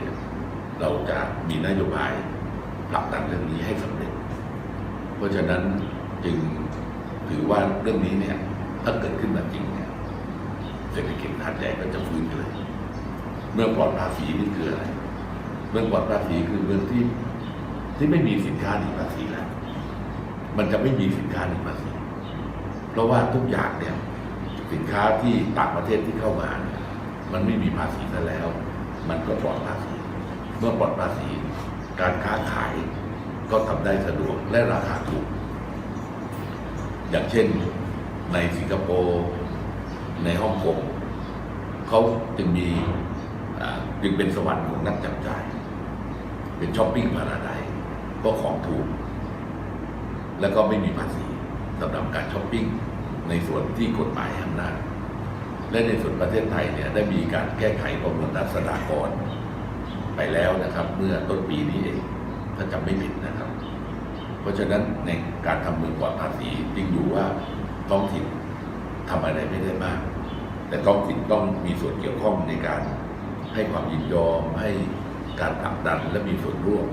เนี่ยเราจะมีนโยบายผลักดันเรื่องนี้ให้สำเร็จ เพราะฉะนั้นจึงถือว่าเรื่องนี้เนี่ยถ้าเกิดขึ้นมาจริงเนี่ยเศรษฐกิจหาดใหญ่ก็จะฟื้นเลย เมื่อปลอดภาษีนี่คืออะไร เมื่อปลอดภาษีคือเมืองที่ที่ไม่มีสินค้าหนีภาษีแล้ว มันจะไม่มีสินค้าหนีภาษี เพราะว่าทุกอย่างเนี่ยสินค้าที่ต่างประเทศที่เข้ามาเนี่ยมันไม่มีภาษีซะแล้ว มันก็ปลอดภาษีเมื่อปลอดภาษี การค้าขายก็ทำได้สะดวกและราคาถูก อย่างเช่นในสิงคโปร์ในฮ่องกงเขาจึงมีจึงเป็นสวรรค์ของนักจับจ่าย เป็นช้อปปิ้งพาราไดเพราะของถูก แล้วก็ไม่มีภาษีสำหรับการช้อปปิ้งในส่วนที่กฎหมายห้อำนาจ และในส่วนประเทศไทยเนี่ยได้มีการแก้ไขประมวลรัษฎากรไปแล้วนะครับ เมื่อต้นปีนี้เองถ้าจำไม่ผิดนะครับ เพราะฉะนั้นในการทำเมืองปลอดภาษีจริงอยู่ว่าท้องถิ่นทำอะไรไม่ได้มาก แต่ท้องถิ่นต้องมีส่วนเกี่ยวข้องในการให้ความยินยอมให้การผลักดันและมีส่วนร่วม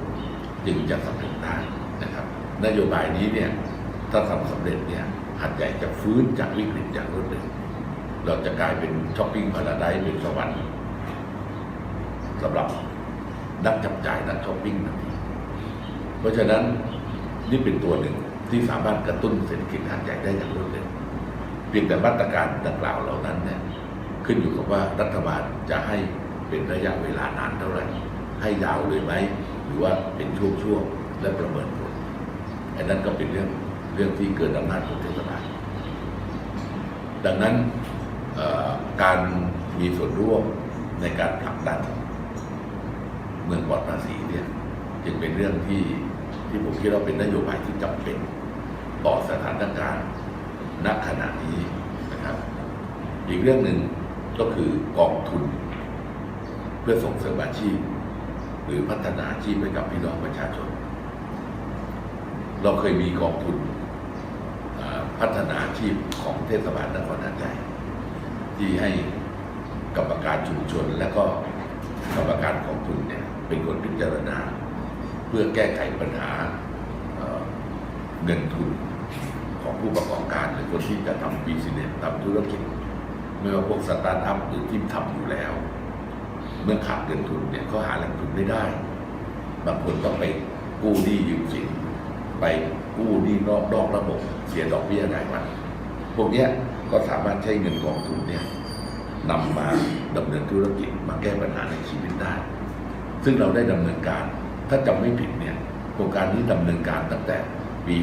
จึงจะสำเร็จได้นะครับ นโยบายนี้เนี่ยถ้าทำสำเร็จเนี่ยหัดใหญ่จะฟื้นจากวิกฤตอย่างรวดเร็ว เราจะกลายเป็นช้อปปิ้งพาราไดซ์เป็นสวรรค์สำหรับนักจับจ่ายนักช้อปปิ้งนทีเพราะฉะนั้นนี่เป็นตัวหนึ่งที่สามารถกระตุ้นเศรษฐกิจหัดใหญ่ได้อย่างรวดเร็วเพียงแต่มาตรการดังกล่าวเหล่านั้นเนี่ยขึ้นอยู่กับว่ารัฐบาลจะให้เป็นระยะเวลานานเท่าไหร่ ให้ยาวเลยไหม หรือว่าเป็นช่วงๆและประเมินผลอันนั้นก็เป็นเรื่องเรื่องที่เกินอำนาจของเทศบาลดังนั้น การมีส่วนร่วมในการผลักดันเมืองปลอดภาษีเนี่ยจึงเป็นเรื่องที่ที่ผมคิดว่าเป็นนโยบายที่จำเป็นต่อสถานการณ์ณขณะนี้นะครับ อีกเรื่องหนึ่งก็คือกองทุน เพื่อส่งเสริมอาชีพ หรือพัฒนาอาชีพให้กับพี่น้องประชาชน เราเคยมีกองทุนพัฒนาอาชีพของเทศบาลนครหาดใหญ่ ที่ให้กรรมการชุมชน และก็กรรมการกองทุนเนี่ยเป็นคนพิจารณา เพื่อแก้ไขปัญหาเเงินทุนของผู้ประกอบการหรือคนที่จะทำบิสเนสทำธุรกิจไม่ว่าพวกสตาร์ทอัพหรือที่ทำอยู่แล้ว เมื่อขาดเงินทุนเนี่ยเขาหาแหล่งทุนไม่ได้ บางคนต้องไปกู้หนี้ยืมสินไปกู้หนี้นอกนอกระบบเสียดอกเบี้ยรายวันพวกเนี้ย ก็สามารถใช้เงินกองทุนเนี่ยนำมาดำเนินธุรกิจมาแก้ปัญหาในชีวิตได้ ซึ่งเราได้ดำเนินการ ถ้าจำไม่ผิดเนี่ยโครงการนี้ดำเนินการตั้งแต่ปี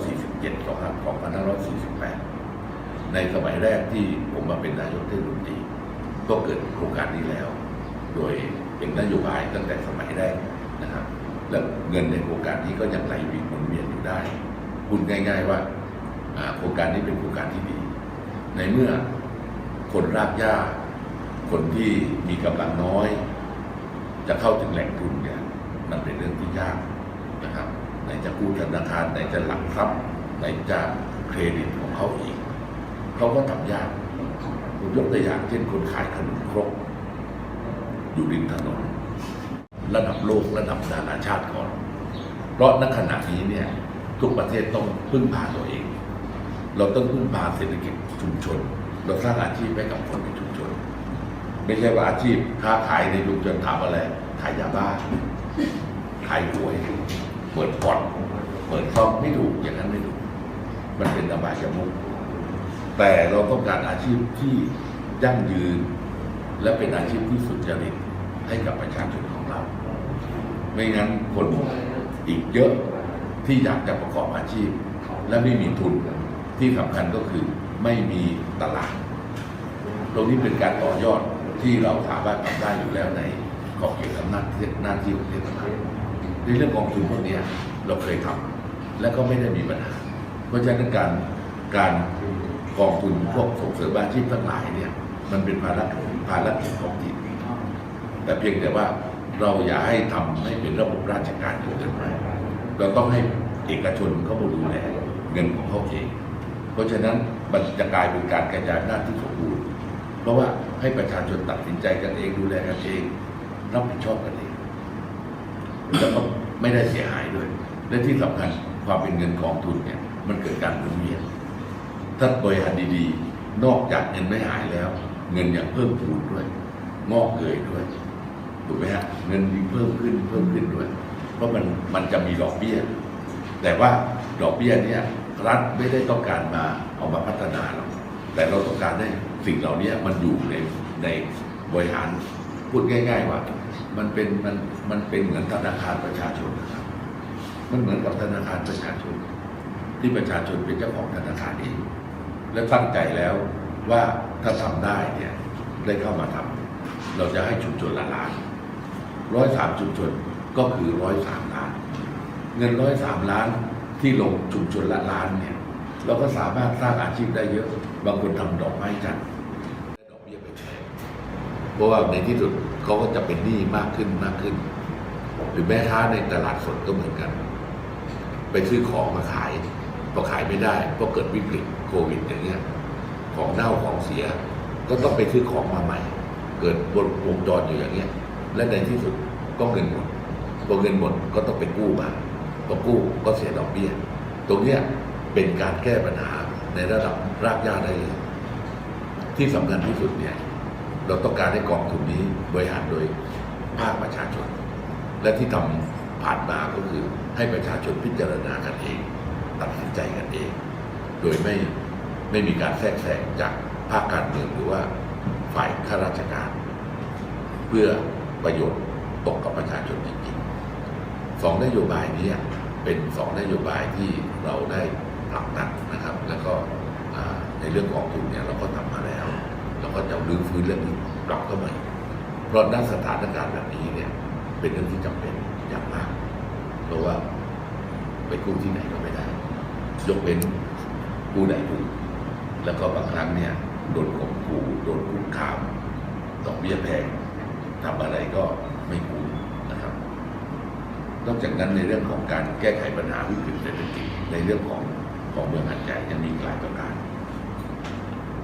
2547 2548 ในสมัยแรกที่ผมมาเป็นนายกเทศมนตรีก็เกิดโครงการนี้แล้ว โดยเป็นนโยบายตั้งแต่สมัยแรกนะครับ และเงินในโครงการนี้ก็ยังไหลเวียนหมุนเวียนอยู่ได้พูดง่าย ๆว่าโครงการนี้เป็นโครงการที่ดี ในเมื่อคนรากหญ้า คนที่มีกำลังน้อย จะเข้าถึงแหล่งทุนเนี่ยมันเป็นเรื่องที่ยากนะครับไหนจะกู้ธนาคารไหนจะหลักทรัพย์ไหนจะเครดิตของเขาอีกเขาก็ทำยากผมยกตัวอย่างเช่นคนขายขนมครก อยู่ริมถนน ระดับโลกระดับนานาชาติก่อน เพราะณขณะนี้เนี่ยทุกประเทศต้องพึ่งพาตัวเอง เราต้องพึ่งพาเศรษฐกิจ ชุมชน เราสร้างอาชีพให้กับคนในชุมชน ไม่ใช่ว่าอาชีพค้าขายในชุมชนถามอะไรขายยาบ้าขายหวยเปิดบ่อนเปิดซ่อมไม่ถูกอย่างนั้นไม่ถูก มันเป็นอบายมุกแต่เราต้องการอาชีพที่ยั่งยืน และเป็นอาชีพที่สุจริตให้กับประชาชนของเรา ไม่งั้นคนอีกเยอะที่อยากจะประกอบอาชีพ และไม่มีทุนที่สำคัญก็คือ ไม่มีตลาด ตรงนี้เป็นการต่อยอดที่เราสามารถทำได้อยู่แล้วในขอบเขตอำนาจหน้าที่ของเทศบาลในเรื่องกองทุนพวกนี้เราเคยทำและก็ไม่ได้มีปัญหา เพราะฉะนั้นการการกองทุนพวกส่งเสริมอาชีพทั้งหลายเนี่ยมันเป็นภาระภารกิจของถิ่นแต่เพียงแต่ว่าเราอย่าให้ทำให้เป็นระบบราชการจนเกินไปเราต้องให้เอกชนเขามาดูแลเงินของเขาเอง เพราะฉะนั้นมันจะกลายเป็นการกระจายอำนาจที่สมบูรณ์ เพราะว่าให้ประชาชนตัดสินใจกันเองดูแลกันเอง รับผิดชอบกันเองแล้วก็ไม่ได้เสียหายด้วย และที่สำคัญความเป็นเงินกองทุนเนี่ยมันเกิดการหมุนเวียนถ้าบริหารดีๆ นอกจากเงินไม่หายแล้ว เงินยังเพิ่มพูนด้วย งอกเกยด้วยถูกไหมฮะเงินยิ่งเพิ่มขึ้นเพิ่มขึ้นด้วย เพราะมันมันจะมีดอกเบี้ย แต่ว่าดอกเบี้ยเนี่ย รัฐไม่ได้ต้องการมาเอามาพัฒนาหรอกแต่เราต้องการให้สิ่งเหล่านี้มันอยู่ในในบริหารพูดง่าย ๆ ว่า มันเป็นมันมันเป็นเหมือนธนาคารประชาชนนะครับ มันเหมือนกับธนาคารประชาชน ที่ประชาชนเป็นเจ้าของธนาคารเองและตั้งใจแล้วว่าถ้าทำได้เนี่ยได้เข้ามาทำเราจะให้ชุมชนละล้านร้อยสามชุมชนก็คือร้อยสามล้าน เงินร้อยสามล้าน ที่ลงชุมชนละล้านเนี่ยเราก็สามารถสร้างอาชีพได้เยอะบางคนทำดอกไม้จันทร์ได้ดอกเบี้ยไปแพงเพราะว่าในที่สุดเขาก็จะเป็นหนี้มากขึ้นมากขึ้น หรือแม่ค้าในตลาดสดก็เหมือนกัน ไปซื้อของมาขายพอขายไม่ได้ก็เกิดวิกฤตโควิดอย่างเงี้ยของเน่าของเสีย ก็ต้องไปซื้อของมาใหม่ เกิดวงจรอยู่อย่างเงี้ย และในที่สุดก็เงินหมดพอเงินหมดก็ต้องไปกู้มา พอกู้ก็เสียดอกเบี้ย ตรงเนี้ยเป็นการแก้ปัญหาในระดับรากหญ้าได้เลย ที่สำคัญที่สุดเนี่ยเราต้องการให้กองทุนนี้บริหารโดยภาคประชาชน และที่ทำผ่านมาก็คือให้ประชาชนพิจารณากันเอง ตัดสินใจกันเอง โดยไม่ไม่มีการแทรกแซงจากภาคการเมืองหรือว่าฝ่ายข้าราชการ เพื่อประโยชน์ตกกับประชาชนจริง สองนโยบายนี้เป็นสองนโยบายที่เราได้ผลักดันนะครับ แล้วก็ในเรื่องของทุนเนี่ยเราก็ทำมาแล้ว เราก็จะรื้อฟื้นเรื่องนี้กลับเข้ามาเพราะณสถานการณ์แบบนี้เนี่ยเป็นเรื่องที่จำเป็นอย่างมาก เพราะว่าไปกู้ที่ไหนก็ไม่ได้ ยกเว้นกู้ใดกู้แล้วก็บางครั้งเนี่ยโดนข่มขู่โดนคุกคามดอกเบี้ยแพงทำอะไรก็ไม่คุ้ม นอกจากนั้นในเรื่องของการแก้ไขปัญหาวิกฤตเศรษฐกิจในเรื่องของของเมืองหัดใหญ่ยังมีหลายประการ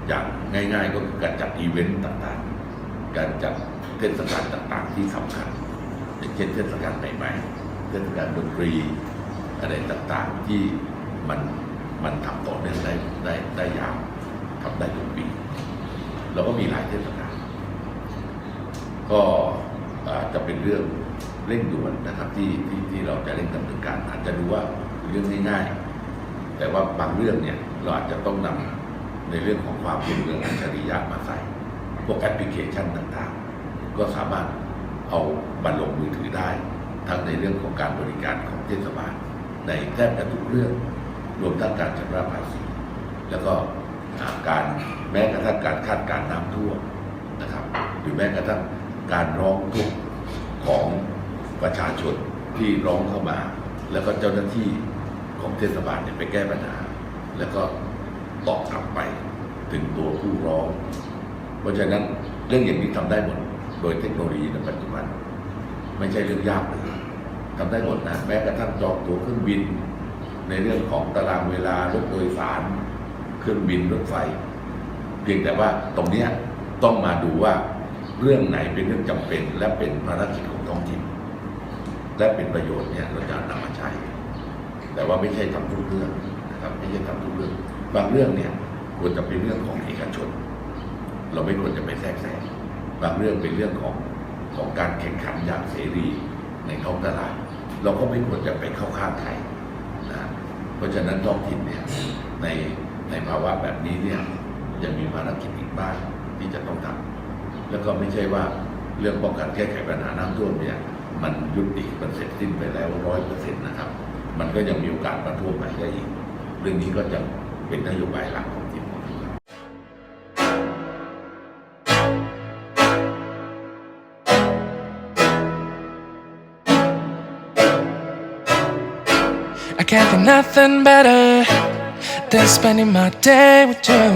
อย่างง่าย ๆ ก็คือการจัดอีเวนต์ต่างๆ การจัดเทศกาลต่างๆ ที่สำคัญอย่างเช่นเทศกาลใหม่ๆเทศกาลดนตรีอะไรต่างๆที่มันมันทำต่อเนื่องได้ได้ได้ยาวทำได้ทุกปีเราก็มีหลายเทศกาลก็อาจจะเป็นเรื่อง เร่งด่วนนะครับที่ที่ที่เราจะเร่งดำเนินการอาจจะดูว่าเรื่องง่ายๆแต่ว่าบางเรื่องเนี่ยเราอาจจะต้องนำในเรื่องของความเป็นเมืองอัจฉริยะมาใส่พวกแอปพลิเคชันต่างๆ ก็สามารถเอาบันลงมือถือได้ ทั้งในเรื่องของการบริการของเทศบาล ในแทบจะทุกเรื่อง รวมทั้งการชำระภาษี แล้วก็การแม้กระทั่งการคาดการณ์น้ำท่วมนะครับ หรือแม้กระทั่งการร้องทุกข์ของ ประชาชนที่ร้องเข้ามา แล้วก็เจ้าหน้าที่ของเทศบาลเนี่ยไปแก้ปัญหา แล้วก็ตอบกลับไปถึงตัวผู้ร้อง เพราะฉะนั้นเรื่องอย่างนี้ทำได้หมด โดยเทคโนโลยีในปัจจุบัน ไม่ใช่เรื่องยากเลยทำได้หมดนะแม้กระทั่งจองตั๋วเครื่องบิน ในเรื่องของตารางเวลารถโดยสาร เครื่องบินรถไฟ เพียงแต่ว่าตรงเนี้ยต้องมาดูว่าเรื่องไหนเป็นเรื่องจำเป็นและเป็นภารกิจของท้องถิ่น และเป็นประโยชน์เนี่ยเราจะนำมาใช้ แต่ว่าไม่ใช่ทำทุกเรื่องนะครับไม่ใช่ทำทุกเรื่อง บางเรื่องเนี่ยควรจะเป็นเรื่องของเอกชน เราไม่ควรจะไปแทรกแซงบางเรื่องเป็นเรื่องของของการแข่งขันอย่างเสรีในท้องตลาด เราก็ไม่ควรจะไปเข้าข้างใครนะเพราะฉะนั้นท้องถิ่นเนี่ยในในภาวะแบบนี้เนี่ยยังมีภารกิจอีกบ้างที่จะต้องทำแล้วก็ไม่ใช่ว่าเรื่องป้องกันแก้ไขปัญหาน้ำท่วมเนี่ย มันยุติมันเสร็จสิ้นไปแล้วร้อยเปอร์เซ็นต์นะครับ มันก็ยังมีโอกาสประท้วงใหม่ได้อีก เรื่องนี้ก็จะเป็นนโยบายหลักของทีมของเรา I can't think nothing better than spending my day with you.